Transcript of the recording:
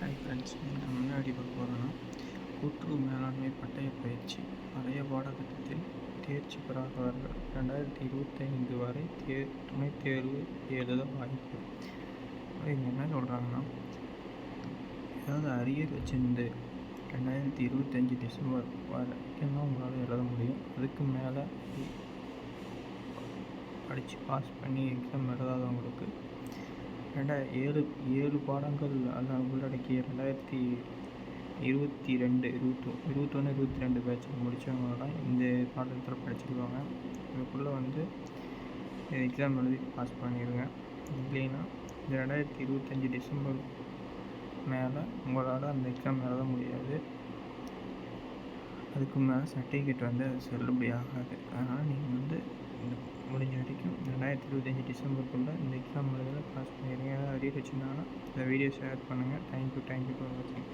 Hi friends நான் முன்னாடி பார்க்க போகிறோன்னா கூட்டுறவு மேலாண்மை பட்டய பயிற்சி. பழைய பாடத்திட்டத்தில் தேர்ச்சி பெறாதவர்கள் ரெண்டாயிரத்தி இருபத்தைந்து வரை தே துணைத் தேர்வு எழுத வாய்ப்பு. இவங்க என்ன சொல்கிறாங்கன்னா ஏதாவது அரியர் வச்சிருந்து ரெண்டாயிரத்தி இருபத்தஞ்சி டிசம்பர் வரைக்கும் தான் உங்களால் எழுத முடியும். அதுக்கு மேலே படித்து பாஸ் பண்ணி எக்ஸாம் எழுதாதவங்களுக்கு ரெண்டா ஏழு ஏழு பாடங்கள் அதில் உள்ளடக்கிய ரெண்டாயிரத்தி இருபத்தி ரெண்டு இருபத்தொ இருபத்தொன்று இருபத்தி ரெண்டு பேட்ச் முடித்தவங்கலாம் இந்த பாடத்தில் படிச்சிருக்காங்க இதுக்குள்ளே வந்து எக்ஸாம் எழுதி பாஸ் பண்ணிடுங்க இல்லைன்னா இந்த ரெண்டாயிரத்தி இருபத்தஞ்சி டிசம்பர் மேலே உங்களால் அந்த எக்ஸாம் எழுத முடியாது. அதுக்கு மேலே சர்டிஃபிகேட் வந்து அது செல்லுபடி ஆகாது. அதனால் நீங்கள் வந்து இந்த முடிஞ்ச வரைக்கும் ரெண்டாயிரத்தி இருபத்தஞ்சி டிசம்பருக்குள்ளே இந்த எக்ஸாம் பிடிச்சிருந்தாங்கன்னா இந்த வீடியோ ஷேர் பண்ணுங்கள் thank you thank you for வாட்சிங்